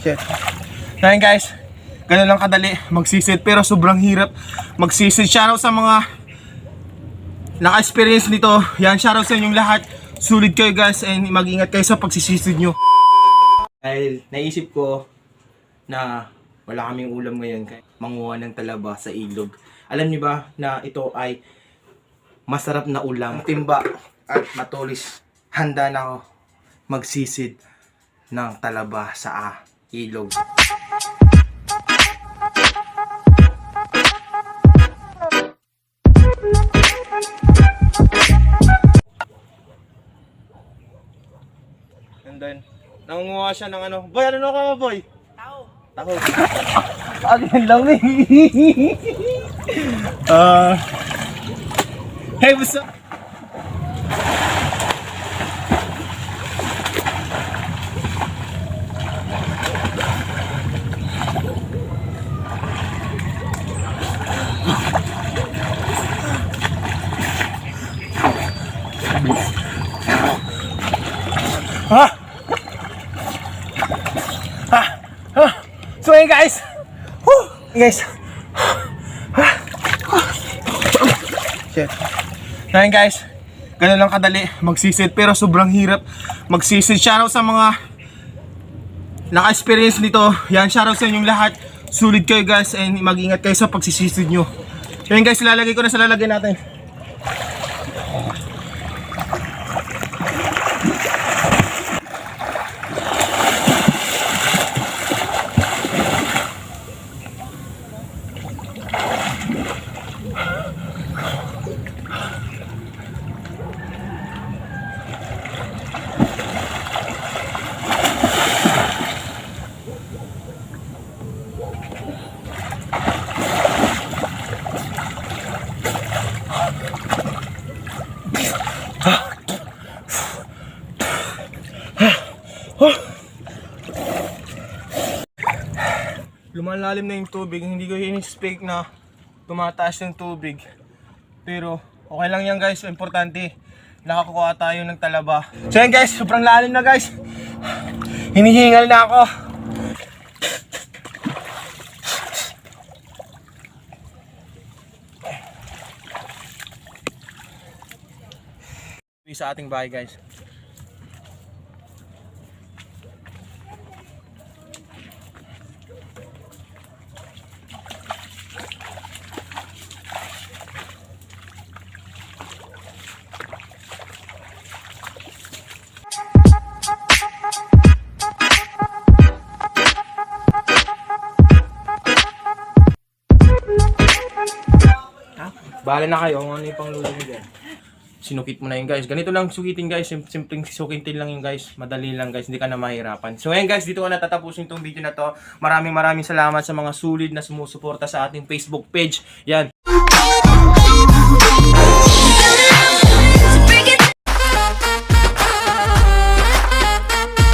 Shit. Ngayon guys, ganun lang kadali magsisid pero sobrang hirap magsisid. Shoutout sa mga naka-experience nito. Yan, shoutout sa inyong lahat. Sulit kayo guys and mag-ingat kayo sa pagsisisid nyo. Dahil naisip ko na wala kaming ulam ngayon kaya manguha ng talaba sa ilog. Alam niyo ba na ito ay masarap na ulam, timba at matulis. Handa na ako magsisid ng talaba sa ilog. And then, nangunguha siya ng ano. Boy, ano na ka boy? Tao. Tao. Ano yan lang eh. Ah. hey, what's up? Ha? Ha? Ha? So yun guys. Woo! Guys. Ha? Shit. Ngayon guys, ganun lang kadali magsisid pero sobrang hirap magsisid. Shoutout sa mga naka-experience nito. Yan, shoutout sa inyong lahat. Sulit kayo guys and mag-ingat kayo sa pagsisisid nyo. Yan guys, lalagay ko na sa lalagyan natin. Lumalalim na yung tubig. Hindi ko in-expect na tumataas yung tubig. Pero okay lang yan guys. Importante, nakakuha tayo ng talaba. So yan guys, sobrang lalim na guys. Hinihingal na ako. Sa ating bahay guys. Bahala na kayo kung ano yung pang lulo nyo dyan. Sinukit mo na yun guys. Ganito lang sukitin guys. Sim- Simpleng sukitin lang yun guys. Madali lang guys. Hindi ka na mahirapan. So ayan guys, dito ko na tatapusin itong video na to. Maraming maraming salamat sa mga sulit na sumusuporta sa ating Facebook page. Yan.